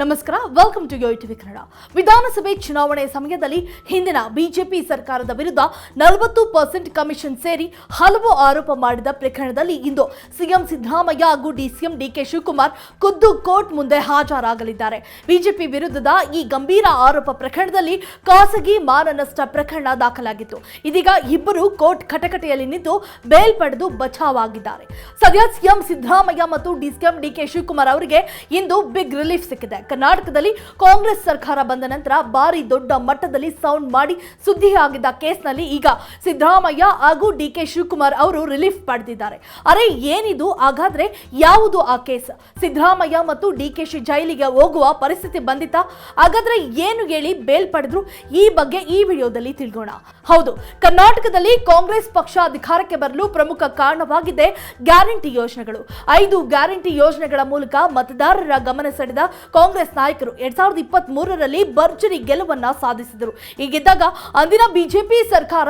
ನಮಸ್ಕಾರ welcome to Yo TV Kannada ವಿಧಾನಸಭೆ ಚುನಾವಣೆ ಸಮಯದಲ್ಲಿ ಹಿಂದಿನ ಬಿಜೆಪಿ ಸರ್ಕಾರದ ವಿರುದ್ಧ ನಲವತ್ತು ಪರ್ಸೆಂಟ್ ಕಮಿಷನ್ ಸೇರಿ ಹಲವು ಆರೋಪ ಮಾಡಿದ ಪ್ರಕರಣದಲ್ಲಿ ಇಂದು ಸಿಎಂ ಸಿದ್ದರಾಮಯ್ಯ ಹಾಗೂ ಡಿಸಿಎಂ ಡಿಕೆ ಶಿವಕುಮಾರ್ ಖುದ್ದು ಕೋರ್ಟ್ ಮುಂದೆ ಹಾಜರಾಗಲಿದ್ದಾರೆ. ಬಿಜೆಪಿ ವಿರುದ್ಧದ ಈ ಗಂಭೀರ ಆರೋಪ ಪ್ರಕರಣದಲ್ಲಿ ಖಾಸಗಿ ಮಾನನಷ್ಟ ಪ್ರಕರಣ ದಾಖಲಾಗಿತ್ತು. ಇದೀಗ ಇಬ್ಬರು ಕೋರ್ಟ್ ಕಟಕಟೆಯಲ್ಲಿ ನಿಂತು ಬೇಲ್ ಪಡೆದು ಬಚಾವಾಗಿದ್ದಾರೆ. ಸದ್ಯ ಸಿಎಂ ಸಿದ್ದರಾಮಯ್ಯ ಮತ್ತು ಡಿಸಿಎಂ ಡಿಕೆ ಶಿವಕುಮಾರ್ ಅವರಿಗೆ ಇಂದು ಬಿಗ್ ರಿಲೀಫ್ ಸಿಕ್ಕಿದೆ. ಕರ್ನಾಟಕದಲ್ಲಿ ಕಾಂಗ್ರೆಸ್ ಸರ್ಕಾರ ಬಂದ ನಂತರ ಭಾರಿ ದೊಡ್ಡ ಮಟ್ಟದಲ್ಲಿ ಸೌಂಡ್ ಮಾಡಿ ಸುದ್ದಿಯಾಗಿದ್ದ ಕೇಸ್ನಲ್ಲಿ ಈಗ ಸಿದ್ದರಾಮಯ್ಯ ಹಾಗೂ ಡಿ ಕೆ ಶಿವಕುಮಾರ್ ಅವರು ರಿಲೀಫ್ ಪಡೆದಿದ್ದಾರೆ. ಅರೆ, ಏನಿದು? ಹಾಗಾದ್ರೆ ಯಾವುದು ಆ ಕೇಸ್? ಸಿದ್ದರಾಮಯ್ಯ ಮತ್ತು ಡಿ ಕೆ ಶಿ ಜೈಲಿಗೆ ಹೋಗುವ ಪರಿಸ್ಥಿತಿ ಬಂದಿತ್ತಾ? ಹಾಗಾದ್ರೆ ಏನು ಹೇಳಿ ಬೇಲ್ ಪಡೆದ್ರು? ಈ ಬಗ್ಗೆ ಈ ವಿಡಿಯೋದಲ್ಲಿ ತಿಳ್ಕೋಣ ಹೌದು, ಕರ್ನಾಟಕದಲ್ಲಿ ಕಾಂಗ್ರೆಸ್ ಪಕ್ಷ ಅಧಿಕಾರಕ್ಕೆ ಬರಲು ಪ್ರಮುಖ ಕಾರಣವಾಗಿದೆ ಗ್ಯಾರಂಟಿ ಯೋಜನೆಗಳು. ಐದು ಗ್ಯಾರಂಟಿ ಯೋಜನೆಗಳ ಮೂಲಕ ಮತದಾರರ ಗಮನ ಸೆಳೆದ ಕಾಂಗ್ರೆಸ್ ನಾಯಕರು ಎರಡ್ ಸಾವಿರದ ಇಪ್ಪತ್ತ್ ಮೂರರಲ್ಲಿ ಭರ್ಜರಿ ಗೆಲುವನ್ನ ಸಾಧಿಸಿದರು. ಹೀಗಿದ್ದಾಗ ಅಂದಿನ ಬಿಜೆಪಿ ಸರ್ಕಾರ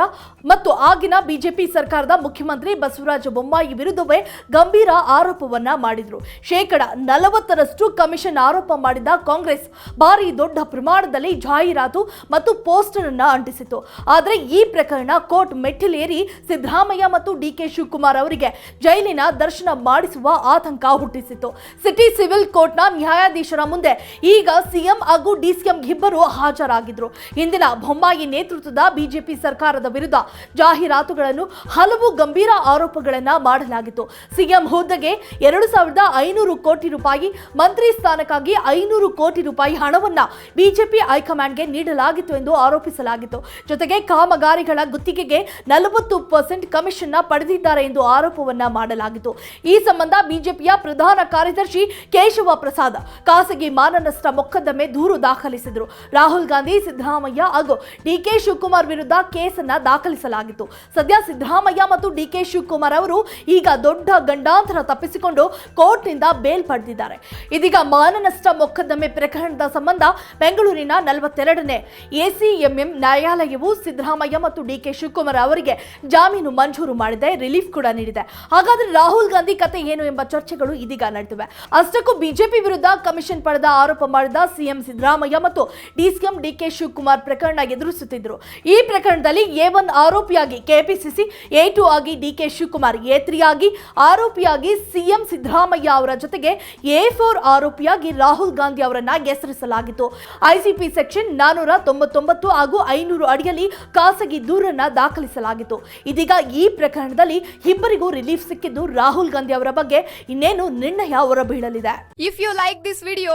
ಮತ್ತು ಆಗಿನ ಬಿಜೆಪಿ ಸರ್ಕಾರದ ಮುಖ್ಯಮಂತ್ರಿ ಬಸವರಾಜ ಬೊಮ್ಮಾಯಿ ವಿರುದ್ಧವೇ ಗಂಭೀರ ಆರೋಪವನ್ನ ಮಾಡಿದ್ರು. ಶೇಕಡ ನಲವತ್ತರಷ್ಟು ಕಮಿಷನ್ ಆರೋಪ ಮಾಡಿದ ಕಾಂಗ್ರೆಸ್ ಭಾರಿ ದೊಡ್ಡ ಪ್ರಮಾಣದಲ್ಲಿ ಜಾಹೀರಾತು ಮತ್ತು ಪೋಸ್ಟರ್ ಅನ್ನ ಅಂಟಿಸಿತು ಆದರೆ ಈ ಪ್ರಕರಣ ಕೋರ್ಟ್ ಮೆಟ್ಟಿಲೇರಿ ಸಿದ್ದರಾಮಯ್ಯ ಮತ್ತು ಡಿಕೆ ಶಿವಕುಮಾರ್ ಅವರಿಗೆ ಜೈಲಿನ ದರ್ಶನ ಮಾಡಿಸುವ ಆತಂಕ ಹುಟ್ಟಿಸಿತು ಸಿಟಿ ಸಿವಿಲ್ ಕೋರ್ಟ್ನ ನ್ಯಾಯಾಧೀಶರ ಮುಂದೆ ಈಗ ಸಿಎಂ ಹಾಗೂ ಡಿಸಿಎಂ ಇಬ್ಬರು ಹಾಜರಾಗಿದ್ರು. ಇಂದಿನ ಬೊಮ್ಮಾಯಿ ನೇತೃತ್ವದ ಬಿಜೆಪಿ ಸರ್ಕಾರದ ವಿರುದ್ಧ ಜಾಹೀರಾತುಗಳನ್ನು ಹಲವು ಗಂಭೀರ ಆರೋಪಗಳನ್ನ ಮಾಡಲಾಗಿತ್ತು. ಸಿಎಂ ಹುದ್ದೆಗೆ ಎರಡು ಸಾವಿರದ ಐನೂರು ಕೋಟಿ ರೂಪಾಯಿ, ಮಂತ್ರಿ ಸ್ಥಾನಕ್ಕಾಗಿ ಐನೂರು ಕೋಟಿ ರೂಪಾಯಿ ಹಣವನ್ನ ಬಿಜೆಪಿ ಹೈಕಮಾಂಡ್ಗೆ ನೀಡಲಾಗಿತ್ತು ಎಂದು ಆರೋಪಿಸಲಾಗಿತ್ತು. ಜೊತೆಗೆ ಕಾಮಗಾರಿಗಳ ಗುತ್ತಿಗೆಗೆ ನಲವತ್ತು ಪರ್ಸೆಂಟ್ ಕಮಿಷನ್ ಪಡೆದಿದ್ದಾರೆ ಎಂದು ಆರೋಪವನ್ನ ಮಾಡಲಾಗಿತ್ತು. ಈ ಸಂಬಂಧ ಬಿಜೆಪಿಯ ಪ್ರಧಾನ ಕಾರ್ಯದರ್ಶಿ ಕೇಶವ ಪ್ರಸಾದ್ ಖಾಸಗಿ ಮಾನನಷ್ಟ ಮೊಕದ್ದಮೆ ದೂರು ದಾಖಲಿಸಿದರು. ರಾಹುಲ್ ಗಾಂಧಿ, ಸಿದ್ದರಾಮಯ್ಯ ಹಾಗೂ ಡಿಕೆ ಶಿವಕುಮಾರ್ ವಿರುದ್ಧ ಕೇಸನ್ನ ದಾಖಲಿಸಲಾಗಿತ್ತು. ಸದ್ಯ ಸಿದ್ದರಾಮಯ್ಯ ಮತ್ತು ಡಿಕೆ ಶಿವಕುಮಾರ್ ಅವರು ಈಗ ದೊಡ್ಡ ಗಂಡಾಂತರ ತಪ್ಪಿಸಿಕೊಂಡು ಕೋರ್ಟ್ನಿಂದ ಬೇಲ್ ಪಡೆದಿದ್ದಾರೆ. ಇದೀಗ ಮಾನನಷ್ಟ ಮೊಕದ್ದಮೆ ಪ್ರಕರಣದ ಸಂಬಂಧ ಬೆಂಗಳೂರಿನ ನಲವತ್ತೆರಡನೇ ಎಸಿಎಂಎಂ ನ್ಯಾಯಾಲಯವು ಸಿದ್ದರಾಮಯ್ಯ ಮತ್ತು ಡಿಕೆ ಶಿವಕುಮಾರ್ ಅವರಿಗೆ ಜಾಮೀನು ಮಂಜೂರು ಮಾಡಿದೆ, ರಿಲೀಫ್ ಕೂಡ ನೀಡಿದೆ. ಹಾಗಾದ್ರೆ ರಾಹುಲ್ ಗಾಂಧಿ ಕತೆ ಏನು ಎಂಬ ಚರ್ಚೆಗಳು ಇದೀಗ ನಡೆದಿವೆ. ಅಷ್ಟಕ್ಕೂ ಬಿಜೆಪಿ ವಿರುದ್ಧ ಕಮಿಷನ್ ಪಡೆದ ಆರೋಪ ಮಾಡಿದ ಸಿಎಂ ಸಿದ್ದರಾಮಯ್ಯ ಮತ್ತು ಡಿಸಿಎಂ ಡಿಕೆ ಶಿವಕುಮಾರ್ ಪ್ರಕರಣ ಎದುರಿಸುತ್ತಿದ್ದರು. ಈ ಪ್ರಕರಣದಲ್ಲಿ ಎ ಒನ್ ಆರೋಪಿಯಾಗಿ ಕೆಪಿಸಿಸಿ, ಎ ಟು ಆಗಿ ಡಿಕೆ ಶಿವಕುಮಾರ್, ಎ ತ್ರೀ ಆಗಿ ಆರೋಪಿಯಾಗಿ ಸಿಎಂ ಸಿದ್ದರಾಮಯ್ಯ ಅವರ ಜೊತೆಗೆ ಎ ಫೋರ್ ಆರೋಪಿಯಾಗಿ ರಾಹುಲ್ ಗಾಂಧಿ ಅವರನ್ನ ಹೆಸರಿಸಲಾಗಿತ್ತು. ಐಸಿಪಿ ಸೆಕ್ಷನ್ ನಾನೂರ ತೊಂಬತ್ತೊಂಬತ್ತು ಹಾಗೂ ಐನೂರು ಅಡಿಯಲ್ಲಿ ಖಾಸಗಿ ದೂರನ್ನ ದಾಖಲಿಸಲಾಗಿತ್ತು. ಇದೀಗ ಈ ಪ್ರಕರಣದಲ್ಲಿ ಇಬ್ಬರಿಗೂ ರಿಲೀಫ್ ಸಿಕ್ಕಿದ್ದು ರಾಹುಲ್ ಗಾಂಧಿ ಅವರ ಬಗ್ಗೆ ಇನ್ನೇನು ನಿರ್ಣಯ ಹೊರಬೀಳಲಿದೆ. If you like this video